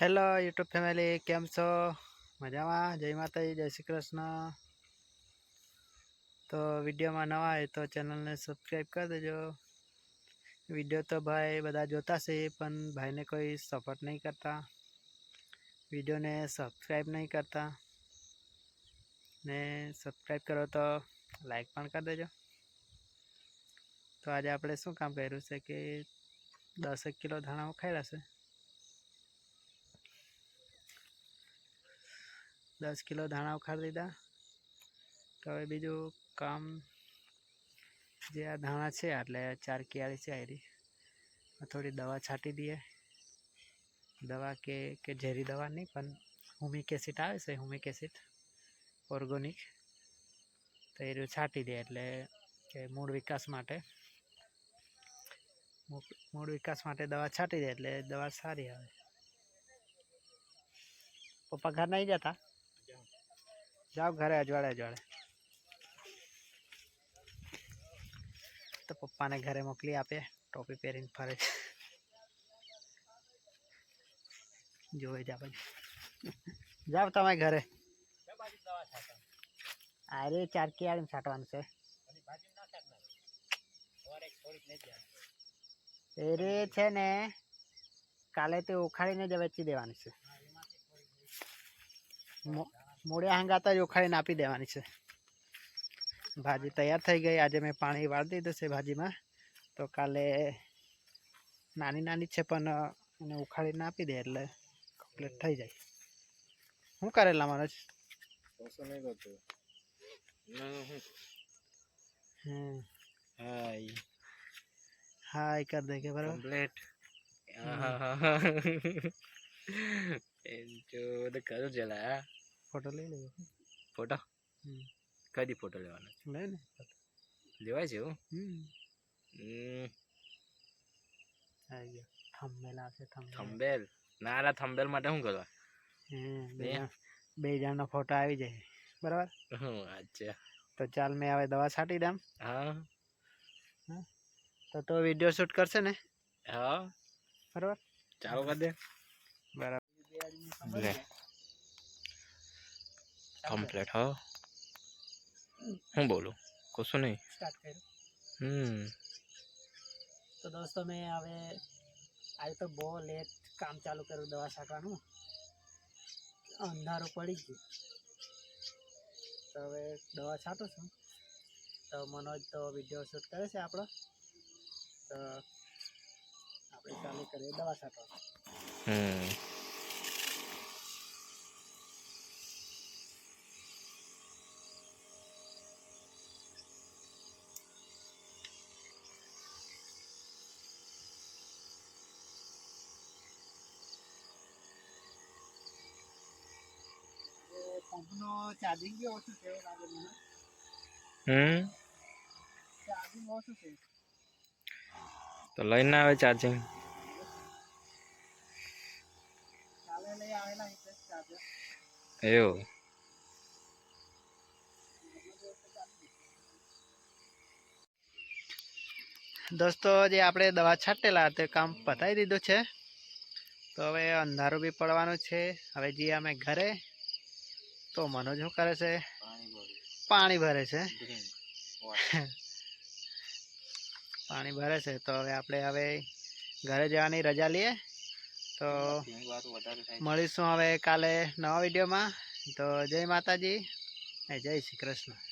Hello YouTube family કેમ છો? મજામાં? જય માતાજી, જય શ્રી કૃષ્ણ. તો વિડીયોમાં નવા હોય તો ચેનલને સબસ્ક્રાઈબ કરી દેજો. વીડિયો તો ભાઈ બધા જોતા છે, પણ ભાઈને કોઈ સપોર્ટ નહીં કરતા. વિડીયોને સબસ્ક્રાઈબ નહીં કરતા. ને સબસ્ક્રાઈબ કરો તો લાઈક પણ કરી દેજો. તો આજે આપણે શું કામ કર્યું છે કે દસેક કિલો ધાણા ખાઈ છે. દસ કિલો ધાણા ઉખાડી દીધા. તો હવે બીજું કામ જે આ ધાણા છે એટલે ચાર કિયાળી છે આયરી. થોડી દવા છાંટી દઈએ. દવા કે કે ઝેરી દવા નહીં, પણ હુમિક એસિડ આવે છે, હુમિક એસિડ, ઓર્ગોનિક. તો એ છાંટી દે એટલે કે મૂળ વિકાસ માટે. મૂળ વિકાસ માટે દવા છાંટી દે એટલે દવા સારી આવે. પપ્પા ઘર નહીં જતા? જાઓ ઘરે અજવાળે અજવાળે. તો પપ્પાને ઘરે મોકલી આપે, ટોપી પહેરીને ફરે છે. જોઈ જા પછી જાવ તમે ઘરે. અરે ચાર કિયાળી છાંટવાનું છે. એ રે છે ને, કાલે તે ઉખાડીને જ વેચી દેવાનું છે. મોડિયા હંગાતા જ ઉખાડીને આપી દેવાની છે. ભાજી તૈયાર થઈ ગઈ. આજે મેં પાણી વાળી દીધું છે ભાજીમાં. તો કાલે નાની નાની છે પણ એને ઉખાડીને આપી દે એટલે કમ્પ્લીટ થઈ જાય. શું કરેલા મારે હમ. હાય. હાય કર દે કે બરાબર. કમ્પ્લીટ એમ જો તો કરું ચલા ફોટો લઈ લેજો. ફોટો? કદી ફોટો લેવાનો લે. ને લેવાય છે એવું? આવશે થંબેલ ના ના થંબેલ માટે શું કરવા? બે બે? જણ બે જણનો ફોટો આવી જાય. બરાબર? અચ્છા તો ચાલ મેં હવે દવા છાંટી દઉં હા? તો તો વીડિયો શૂટ કરશે ને? હા. બરાબર? ચાલો કરી દે. બરાબર. લે. કમ્પ્લીટ હા. હું બોલું? કશું નહીં. સ્ટાર્ટ કર્યું. હમ. તો દોસ્તો મેં હવે આજે તો બહુ લેટ કામ ચાલુ કર્યું દવા છાંટવાનું. અંધારું પડી ગયું. તો હવે દવા છાંટું છું. તો મનોજ તો વીડિયો શૂટ કરે છે આપણો. તો આપણે ચાલુ કરીએ દવા છાંટવાનું. હમ ચાર્જિંગ બી ઓછું છે એવું લાગે મને. હમ? ચાર્જિંગ ઓછું છે. તો લઈને આવે ચાર્જિંગ કાલે લઈ આવેલા એટલે ચાર્જર એવું? દોસ્તો જે આપણે દવા છાંટેલા તે કામ પતાવી દીધું છે. તો હવે અંધારું બી પડવાનું છે. હવે જઈએ અમે ઘરે. તો મનોજ શું કરે છે? પાણી ભરે છે. પાણી ભરે છે? તો હવે આપણે હવે ઘરે જવાની રજા લઈએ. તો મળીશું હવે કાલે નવા વિડીયોમાં. તો જય માતાજી જય શ્રી કૃષ્ણ.